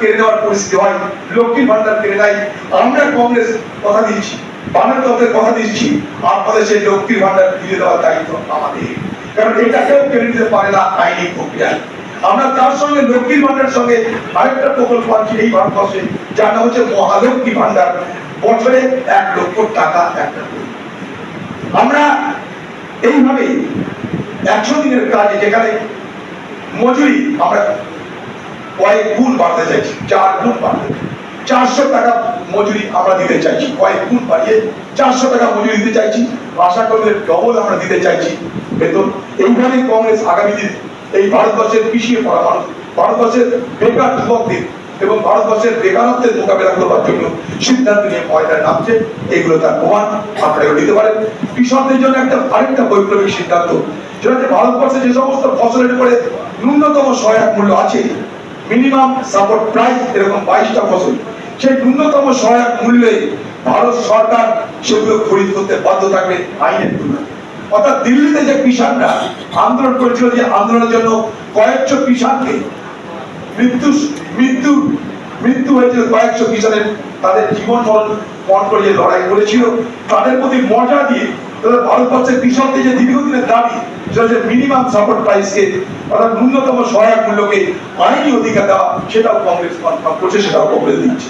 কেড়ে নেওয়ার পরিস্থিতি হয়। লক্ষ্মীর ভান্ডার কেড়ে আমরা কংগ্রেস কথা দিচ্ছি কথা দিচ্ছি, আপনাদের সেই ভান্ডার ফিরে দেওয়ার দায়িত্ব আমাদের। কারণ এটা কেউ কেড়ে নিতে পারে না আইনি প্রক্রিয়ায়। আমরা তার সঙ্গে ভান্ডারের সঙ্গে আরেকটা প্রকল্প এই ভারতবর্ষে। যার নাম হচ্ছে মহালক্ষ্মী ভান্ডার বছরে এক লক্ষ টাকা একটা আমরা এইভাবে একশো দিনের কাজে যেখানে মজুরি, আমরা কয়েক গুণ বাড়তে চাইছি, চার গুণ বাড়তে চারশো টাকা মজুরি আমরা দিতে চাইছি, কয়েক গুণ বাড়িয়ে চারশো টাকা মজুরি দিতে চাইছি। আশা কর্মীদের ডবল আমরা দিতে চাইছি। বেতন এইভাবেই কংগ্রেস আগামী দিন, এই ভারতবর্ষের পিছিয়ে পড়া মানুষ, ভারতবর্ষের বেকার যুবকদের এবং ভারতবর্ষের বেকারত্বের মোকাবেলা করবার জন্য সিদ্ধান্ত নিয়ে ময়দানে নামছে। এগুলো তার প্রমাণ। আপনারা দিতে পারেন। কৃষকদের জন্য একটা আরেকটা বৈপ্লবিক সিদ্ধান্ত। যেটা ভারতবর্ষে যে সমস্ত ফসলের উপরে ন্যূনতম সহায়ক মূল্য আছে, মিনিমাম সাপোর্ট প্রাইস এরকম বাইশটা ফসল, সেই ন্যূনতম সহায়ক মূল্যে ভারত সরকার সেগুলো খরিদ করতে বাধ্য থাকবে আইনের তুলনায় অর্থাৎ দিল্লিতে যে কিষানরা আন্দোলন করেছিল, যে আন্দোলনের জন্য কয়েকশো কিষানকে মৃত্যু মৃত্যু হয়েছিল কয়েকশো কিষানের তাদের জীবন মরণ করিয়ে লড়াই করেছিল, তাদের প্রতি মজা দিয়ে তাদের ভারতবর্ষের কৃষকদের যে দীর্ঘদিনের দাবি, সেটা মিনিমাম সাপোর্ট প্রাইসকে অর্থাৎ ন্যূনতম সহায়ক মূল্যকে আইনি অধিকার দেওয়া, সেটাও কংগ্রেস করছে, সেটাও কংগ্রেস দিচ্ছে।